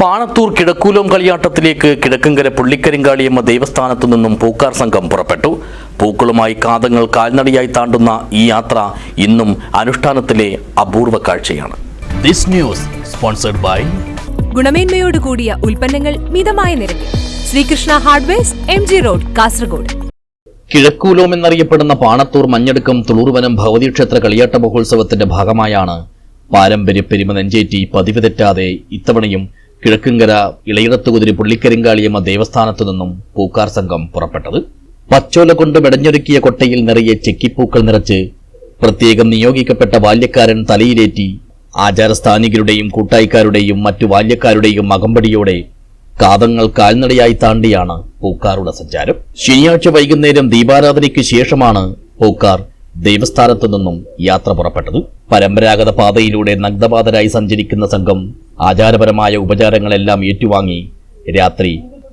പാണത്തൂർ കിഴക്കൂലോം കളിയാട്ടത്തിലേക്ക് കിഴക്കങ്കര പുള്ളിക്കരിങ്കാളിയമ്മ ദേവസ്ഥാനത്തു നിന്നും പൂക്കാർ സംഘം പുറപ്പെട്ടു. പൂക്കളുമായി കാതങ്ങൾ കാൽനടയായി താണ്ടുന്ന ഈ യാത്ര ഇന്നും അനുഷ്ഠാനത്തിലെ അപൂർവ കാഴ്ചയാണ്. ദിസ് ന്യൂസ് സ്പോൺസർഡ് ബൈ ഗുണമേന്മയോട് കൂടിയ ഉൽപ്പന്നങ്ങൾ മിതമായ നിരക്കിൽ. Sreekrishna hardwares M G road Kasaragod. കിഴക്കൂലോം എന്നറിയപ്പെടുന്ന പാണത്തൂർ മഞ്ഞടുക്കം തുളൂർവനം ഭഗവതി ക്ഷേത്ര കളിയാട്ട മഹോത്സവത്തിന്റെ ഭാഗമായാണ്. പാരമ്പര്യ പെരുമ നെഞ്ചേറ്റി പതിവ് തെറ്റാതെ ഇത്തവണയും കിഴക്കങ്കര ഇളയിടത്തുകുതിരി പുള്ളിക്കരിങ്കാളിയമ്മ ദേവസ്ഥാനത്തു നിന്നും പൂക്കാർ സംഘം പുറപ്പെട്ടത്. പച്ചോല കൊണ്ട് മെടഞ്ഞൊരുക്കിയ കൊട്ടയിൽ നിറയെ ചെക്കിപ്പൂക്കൾ നിറച്ച് പ്രത്യേകം നിയോഗിക്കപ്പെട്ട ബാല്യക്കാരൻ തലയിലേറ്റി ആചാരസ്ഥാനികരുടെയും കൂട്ടായിക്കാരുടെയും മറ്റു ബാല്യക്കാരുടെയും അകമ്പടിയോടെ കാതങ്ങൾ കാൽനടയായി താണ്ടിയാണ് പൂക്കാറുടെ സഞ്ചാരം. ശനിയാഴ്ച വൈകുന്നേരം ദീപാരാധനയ്ക്ക് ശേഷമാണ് പൂക്കാർ ദേവസ്ഥാനത്തു നിന്നും യാത്ര പുറപ്പെട്ടത് പരമ്പരാഗത പാതയിലൂടെ നഗ്നപാതരായി സഞ്ചരിക്കുന്ന സംഘം ആചാരപരമായ ഉപചാരങ്ങളെല്ലാം ഏറ്റുവാങ്ങി രാത്രി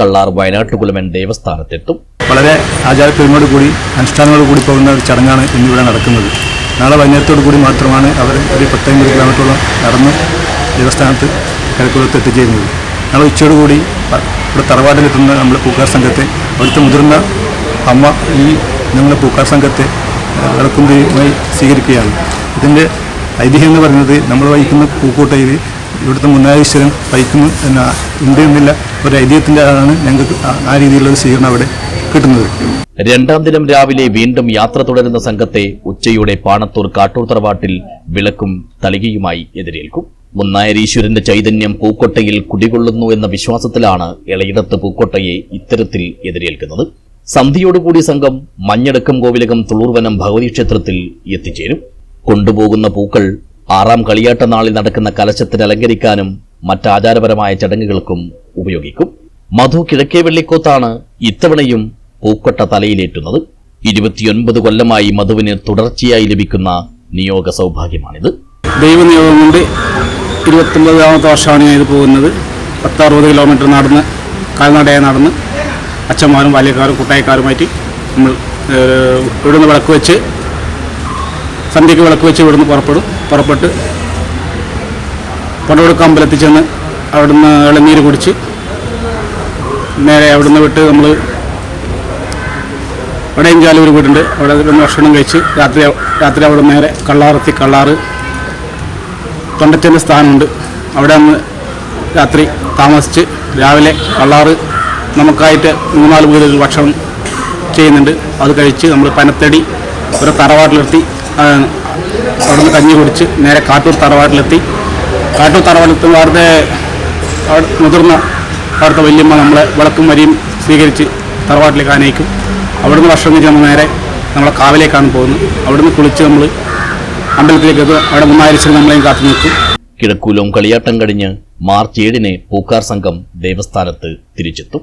കള്ളാർ വയനാട്ടുകുളമൻ ദേവസ്ഥാനത്തെത്തും. വളരെ ആചാരപ്പെരുമയോട് കൂടി അനുഷ്ഠാനങ്ങളോട് കൂടി പോകുന്ന ഒരു ചടങ്ങാണ് ഇന്നിവിടെ നടക്കുന്നത്. നാളെ വൈകുന്നേരത്തോടു കൂടി മാത്രമാണ് അവർ ഒരു പത്തമ്പത് കിലോമീറ്ററോളം നടന്ന് ദേവസ്ഥാനത്ത് കരക്കുളത്ത് എത്തിച്ചേരുന്നത്. നാളെ ഉച്ചയോടുകൂടി ഇവിടെ തറവാട്ടിലെത്തുന്ന നമ്മുടെ പൂക്കാർ സംഘത്തെ അവിടുത്തെ മുതിർന്ന അമ്മ ഈ നമ്മുടെ പൂക്കാർ സംഘത്തെ ഏഹ്, വിളക്കുന്തിയുമായി സ്വീകരിക്കുകയാണ്. ഇതിന്റെ ഐതിഹ്യം എന്ന് പറയുന്നത് നമ്മൾ വഹിക്കുന്ന പൂക്കോട്ടയിൽ ഇവിടുത്തെ മുന്നാരീശ്വരൻ വഹിക്കുന്നു എന്ന ഉണ്ട് എന്നില്ല ഒരു ഐതിഹ്യത്തിന്റെ ആണ് ഞങ്ങൾക്ക് ആ- രീതിയിലുള്ള സ്വീകരണം അവിടെ കിട്ടുന്നത്. രണ്ടാം ദിനം രാവിലെ വീണ്ടും യാത്ര തുടരുന്ന സംഘത്തെ ഉച്ചയോടെ പാണത്തൂർ കാട്ടൂർ തറവാട്ടിൽ വിളക്കും തളികയുമായി എതിരേൽക്കും. മുന്നായരീശ്വരന്റെ ചൈതന്യം പൂക്കൊട്ടയിൽ കുടികൊള്ളുന്നു എന്ന വിശ്വാസത്തിലാണ് ഇളയിടത്ത് പൂക്കൊട്ടയെ ഇത്തരത്തിൽ എതിരേൽക്കുന്നത്. സന്ധിയോടുകൂടി സംഘം മഞ്ഞടക്കം കോവിലകം തുളൂർവനം ഭഗവതി ക്ഷേത്രത്തിൽ എത്തിച്ചേരും. കൊണ്ടുപോകുന്ന പൂക്കൾ ആറാം കളിയാട്ട നാളിൽ നടക്കുന്ന കലശത്തിന് അലങ്കരിക്കാനും മറ്റാചാരപരമായ ചടങ്ങുകൾക്കും ഉപയോഗിക്കും. മധു കിഴക്കേ വെള്ളിക്കോത്താണ് ഇത്തവണയും പൂക്കൊട്ട തലയിലേറ്റുന്നത്. ഇരുപത്തിയൊൻപത് കൊല്ലമായി മധുവിന് തുടർച്ചയായി ലഭിക്കുന്ന നിയോഗ സൗഭാഗ്യമാണിത്. ദൈവനിയോഗം കൊണ്ട് ഇരുപത്തൊമ്പതാമത്തെ വർഷമാണ് ഞാൻ ഇത് പോകുന്നത്. പത്തറുപത് കിലോമീറ്റർ നടന്ന് കാൽനടയായി നടന്ന് അച്ഛന്മാരും ബാല്യക്കാരും കൂട്ടായക്കാരുമായിട്ട് നമ്മൾ ഇവിടുന്ന് വിളക്ക് വെച്ച് സന്ധ്യയ്ക്ക് വിളക്ക് വെച്ച് ഇവിടുന്ന് പുറപ്പെടും. പുറപ്പെട്ട് പൊടവെടുക്ക അമ്പലത്തിൽ ചെന്ന് അവിടുന്ന് ഇളനീര് കുടിച്ച് നേരെ അവിടുന്ന് വിട്ട് നമ്മൾ ഇവിടെയും ഒരു വീടുണ്ട് അവിടെ ഒന്ന് ഭക്ഷണം കഴിച്ച് രാത്രി രാത്രി അവിടെ നേരെ കള്ളാറെത്തി കള്ളാറ് തൊണ്ടച്ചന്റെ സ്ഥാനമുണ്ട്. അവിടെ അന്ന് രാത്രി താമസിച്ച് രാവിലെ കള്ളാറ് നമുക്കായിട്ട് മൂന്നാൽ വീടുകൾ ഭക്ഷണം ചെയ്യുന്നുണ്ട്. അത് കഴിച്ച് നമ്മൾ പനത്തടി ഒരു തറവാട്ടിലെത്തി അവിടെ അവിടുന്ന് കഞ്ഞി കുടിച്ച് നേരെ കാട്ടൂർ തറവാട്ടിലെത്തി. കാട്ടൂർ തറവാട്ടിലെത്തുമ്പോൾ അവിടുത്തെ അവിടെ മുതിർന്ന അവിടുത്തെ വല്യമ്മ നമ്മളെ വിളക്കും വരിയും സ്വീകരിച്ച് തറവാട്ടിലേക്ക് ആനയിക്കും. അവിടുന്ന് ഭക്ഷണം കഴിച്ച് നമ്മൾ നേരെ നമ്മളെ കാവിലേക്കാണ് പോകുന്നത്. അവിടുന്ന് കുളിച്ച് നമ്മൾ അമ്പലത്തിലേക്ക് എത്തുക. അവിടെ മൂന്നായിരം നമ്മളെയും കാത്തു നിൽക്കും. കിഴക്കൂലവും കളിയാട്ടം കഴിഞ്ഞ് മാർച്ച് ഏഴിന് പൂക്കാർ സംഘം ദേവസ്ഥാനത്ത് തിരിച്ചെത്തും.